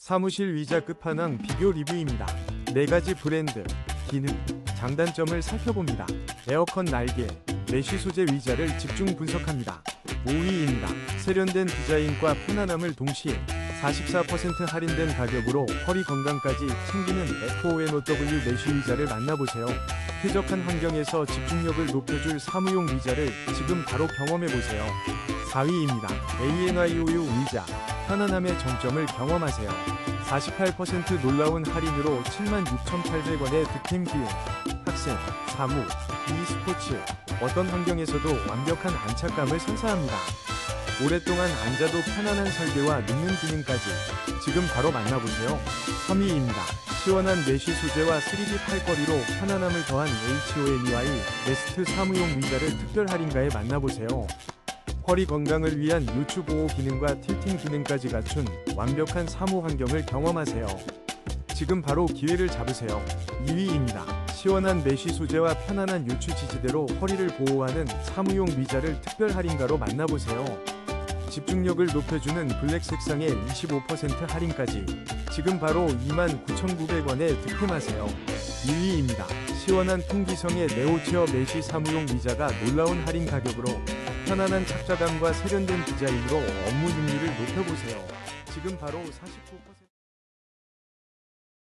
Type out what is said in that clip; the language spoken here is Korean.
사무실 의자 끝판왕 비교 리뷰입니다. 네 가지 브랜드, 기능, 장단점을 살펴봅니다. 에어컨 날개, 메쉬 소재 의자를 집중 분석합니다. 5위입니다. 세련된 디자인과 편안함을 동시에 44% 할인된 가격으로 허리 건강까지 챙기는 FONOW 메쉬 의자를 만나보세요. 쾌적한 환경에서 집중력을 높여줄 사무용 의자를 지금 바로 경험해보세요. 4위입니다. ANIOU 의자. 편안함의 정점을 경험하세요. 48% 놀라운 할인으로 76,800원의 득템 기용. 학생, 사무, e스포츠, 어떤 환경에서도 완벽한 안착감을 선사합니다. 오랫동안 앉아도 편안한 설계와 눕는 기능까지 지금 바로 만나보세요. 3위입니다. 시원한 메쉬 소재와 3D 팔걸이로 편안함을 더한 HOMEY 네스트 사무용 의자를 특별 할인가에 만나보세요. 허리 건강을 위한 요추 보호 기능과 틸팅 기능까지 갖춘 완벽한 사무 환경을 경험하세요. 지금 바로 기회를 잡으세요. 2위입니다. 시원한 메쉬 소재와 편안한 요추 지지대로 허리를 보호하는 사무용 의자를 특별 할인가로 만나보세요. 집중력을 높여주는 블랙 색상의 25% 할인까지 지금 바로 29,900원에 득템하세요. 1위입니다. 시원한 통기성의 네오체어 메쉬 사무용 의자가 놀라운 할인 가격으로 편안한 착자감과 세련된 디자인으로 업무 능률을 높여보세요. 지금 바로 49%